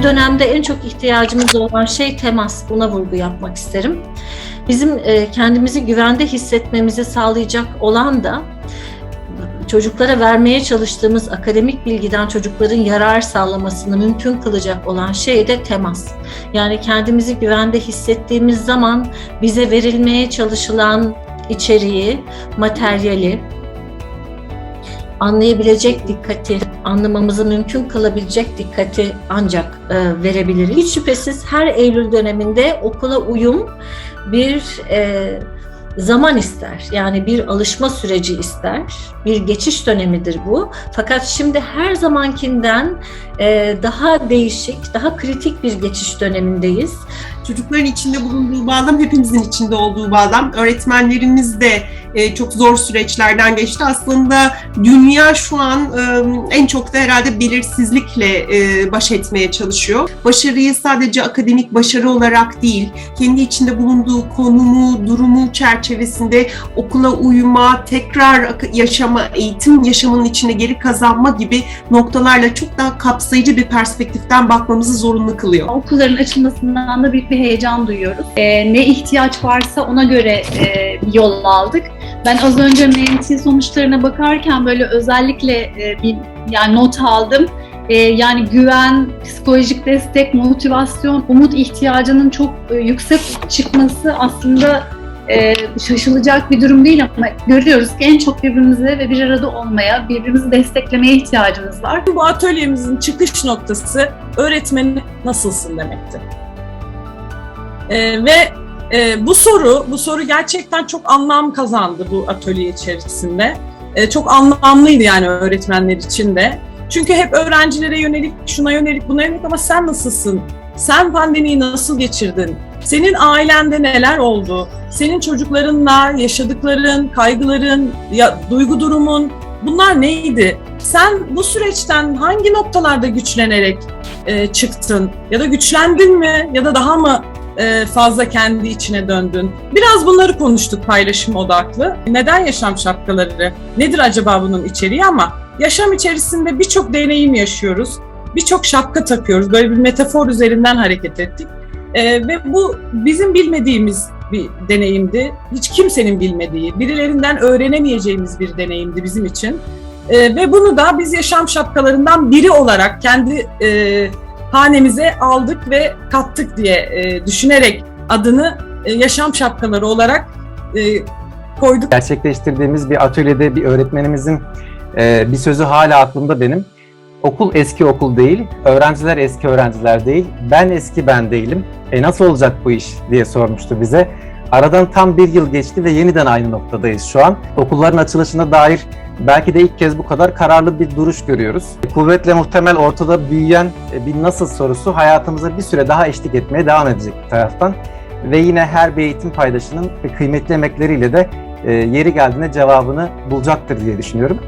bu dönemde en çok ihtiyacımız olan şey temas. Buna vurgu yapmak isterim. Bizim e, kendimizi güvende hissetmemizi sağlayacak olan da çocuklara vermeye çalıştığımız akademik bilgiden çocukların yarar sağlamasını mümkün kılacak olan şey de temas. Yani kendimizi güvende hissettiğimiz zaman bize verilmeye çalışılan içeriği, materyali anlayabilecek dikkati, anlamamızı mümkün kılabilecek dikkati ancak e, verebiliriz. Hiç şüphesiz her Eylül döneminde okula uyum bir e, zaman ister. Yani bir alışma süreci ister. Bir geçiş dönemidir bu. Fakat şimdi her zamankinden e, daha değişik, daha kritik bir geçiş dönemindeyiz. Çocukların içinde bulunduğu bağlam hepimizin içinde olduğu bağlam. Öğretmenlerimiz de e, çok zor süreçlerden geçti. Aslında dünya şu an e, en çok da herhalde belirsizlikle e, baş etmeye çalışıyor. Başarıyı sadece akademik başarı olarak değil, kendi içinde bulunduğu konumu, durumu çerçevesinde okula uyuma, tekrar yaşama, eğitim yaşamının içine geri kazanma gibi noktalarla çok daha kapsayıcı bir perspektiften bakmamızı zorunlu kılıyor. Okulların açılmasından da bir heyecan duyuyoruz. Ee, ne ihtiyaç varsa ona göre e, yol aldık. Ben az önce MNT sonuçlarına bakarken böyle özellikle e, bir yani not aldım. E, yani güven, psikolojik destek, motivasyon, umut ihtiyacının çok e, yüksek çıkması aslında e, şaşılacak bir durum değil ama görüyoruz ki en çok birbirimize ve bir arada olmaya, birbirimizi desteklemeye ihtiyacımız var. Bu atölyemizin çıkış noktası öğretmeni nasılsın demekti. Ee, ve e, bu soru, bu soru gerçekten çok anlam kazandı bu atölye içerisinde. E, çok anlamlıydı yani öğretmenler için de. Çünkü hep öğrencilere yönelik, şuna yönelik, buna yönelik ama sen nasılsın? Sen pandemiyi nasıl geçirdin? Senin ailende neler oldu? Senin çocuklarınla yaşadıkların, kaygıların, ya, duygu durumun bunlar neydi? Sen bu süreçten hangi noktalarda güçlenerek e, çıktın? Ya da güçlendin mi? Ya da daha mı e, fazla kendi içine döndün? Biraz bunları konuştuk paylaşım odaklı. Neden yaşam şapkaları? Nedir acaba bunun içeriği ama yaşam içerisinde birçok deneyim yaşıyoruz. Birçok şapka takıyoruz. Böyle bir metafor üzerinden hareket ettik. E, ve bu bizim bilmediğimiz bir deneyimdi. Hiç kimsenin bilmediği, birilerinden öğrenemeyeceğimiz bir deneyimdi bizim için. E, ve bunu da biz yaşam şapkalarından biri olarak kendi e, hanemize aldık ve kattık diye e, düşünerek adını e, yaşam şapkaları olarak e, koyduk. gerçekleştirdiğimiz bir atölyede bir öğretmenimizin e, bir sözü hala aklımda benim. Okul eski okul değil, öğrenciler eski öğrenciler değil, ben eski ben değilim. E nasıl olacak bu iş diye sormuştu bize. Aradan tam bir yıl geçti ve yeniden aynı noktadayız şu an. Okulların açılışına dair belki de ilk kez bu kadar kararlı bir duruş görüyoruz. Kuvvetle muhtemel ortada büyüyen e, bir nasıl sorusu hayatımıza bir süre daha eşlik etmeye devam edecek bir taraftan. Ve yine her bir eğitim paydaşının kıymetli emekleriyle de e, yeri geldiğinde cevabını bulacaktır diye düşünüyorum.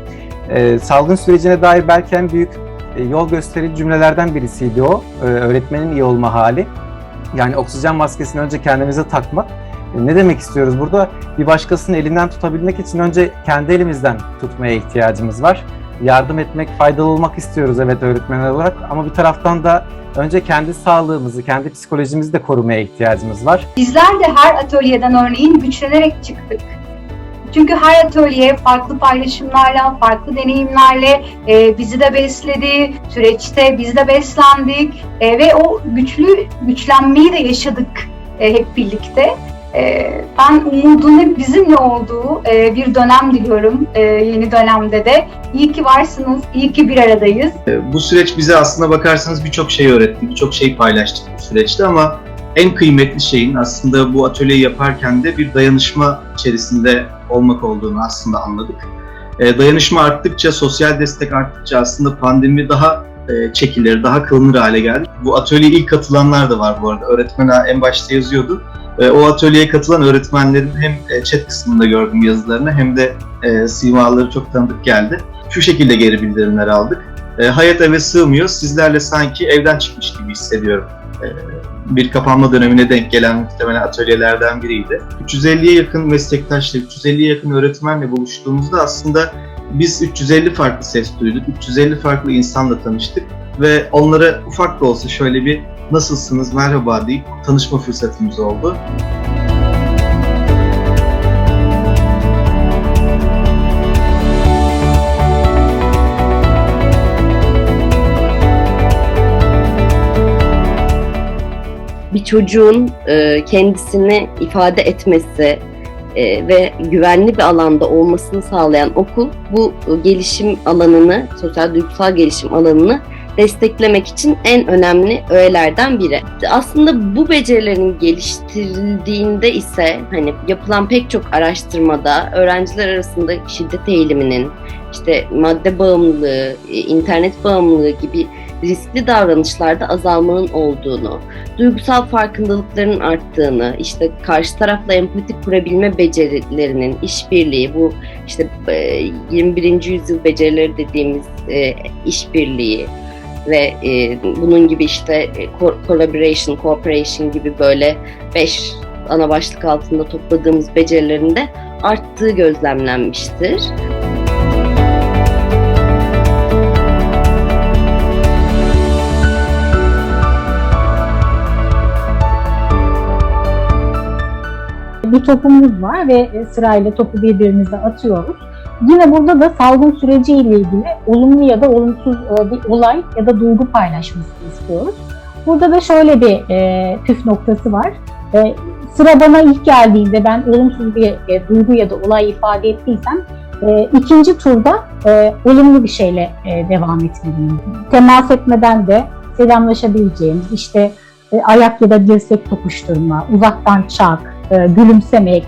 E, salgın sürecine dair belki en büyük yol gösterici cümlelerden birisiydi o. Öğretmenin iyi olma hali. Yani oksijen maskesini önce kendimize takmak. E, ne demek istiyoruz burada? Bir başkasının elinden tutabilmek için önce kendi elimizden tutmaya ihtiyacımız var. Yardım etmek, faydalı olmak istiyoruz evet öğretmenler olarak ama bir taraftan da önce kendi sağlığımızı, kendi psikolojimizi de korumaya ihtiyacımız var. Bizler de her atölyeden örneğin güçlenerek çıktık. Çünkü her atölye farklı paylaşımlarla, farklı deneyimlerle e, bizi de besledi, süreçte biz de beslendik e, ve o güçlü güçlenmeyi de yaşadık e, hep birlikte. E, ben umudun hep bizimle olduğu e, bir dönem diliyorum e, yeni dönemde de. İyi ki varsınız, iyi ki bir aradayız. Bu süreç bize aslına bakarsanız birçok şey öğretti, birçok şey paylaştık bu süreçte ama en kıymetli şeyin aslında bu atölyeyi yaparken de bir dayanışma içerisinde olmak olduğunu aslında anladık. E, dayanışma arttıkça, sosyal destek arttıkça aslında pandemi daha e, çekilir, daha kılınır hale geldi. Bu atölyeye ilk katılanlar da var bu arada. Öğretmen en başta yazıyordu. E, o atölyeye katılan öğretmenlerin hem e, chat kısmında gördüm yazılarını hem de e, simaları çok tanıdık geldi. Şu şekilde geri bildirimler aldık. E, hayat eve sığmıyor, sizlerle sanki evden çıkmış gibi hissediyorum. E, bir kapanma dönemine denk gelen muhtemelen atölyelerden biriydi. 350'ye yakın meslektaşla, 350'ye yakın öğretmenle buluştuğumuzda aslında biz 350 farklı ses duyduk, 350 farklı insanla tanıştık ve onlara ufak da olsa şöyle bir nasılsınız, merhaba deyip tanışma fırsatımız oldu. bir çocuğun e, kendisini ifade etmesi e, ve güvenli bir alanda olmasını sağlayan okul bu gelişim alanını, sosyal duygusal gelişim alanını desteklemek için en önemli öğelerden biri. Aslında bu becerilerin geliştirildiğinde ise hani yapılan pek çok araştırmada öğrenciler arasında şiddet eğiliminin, işte madde bağımlılığı, e, internet bağımlılığı gibi riskli davranışlarda azalmanın olduğunu, duygusal farkındalıkların arttığını, işte karşı tarafla empati kurabilme becerilerinin işbirliği, bu işte e, 21. yüzyıl becerileri dediğimiz e, işbirliği ve e, bunun gibi işte e, co- collaboration, cooperation gibi böyle beş ana başlık altında topladığımız becerilerin de arttığı gözlemlenmiştir. bir topumuz var ve e, sırayla topu birbirimize atıyoruz. Yine burada da salgın süreciyle ilgili olumlu ya da olumsuz e, bir olay ya da duygu paylaşmasını istiyoruz. Burada da şöyle bir e, püf noktası var. E, sıra bana ilk geldiğinde ben olumsuz bir e, duygu ya da olay ifade ettiysem e, ikinci turda e, olumlu bir şeyle e, devam etmeliyim. Temas etmeden de selamlaşabileceğimiz işte e, ayak ya da dirsek tokuşturma, uzaktan çak, e, gülümsemek,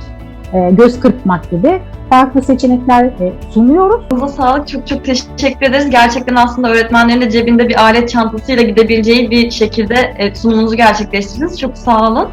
göz kırpmak gibi farklı seçenekler e, sunuyoruz. Ağzınıza sağlık. Çok çok teşekkür ederiz. Gerçekten aslında öğretmenlerin de cebinde bir alet çantasıyla gidebileceği bir şekilde e, sunumunuzu gerçekleştirdiniz. Çok sağ olun.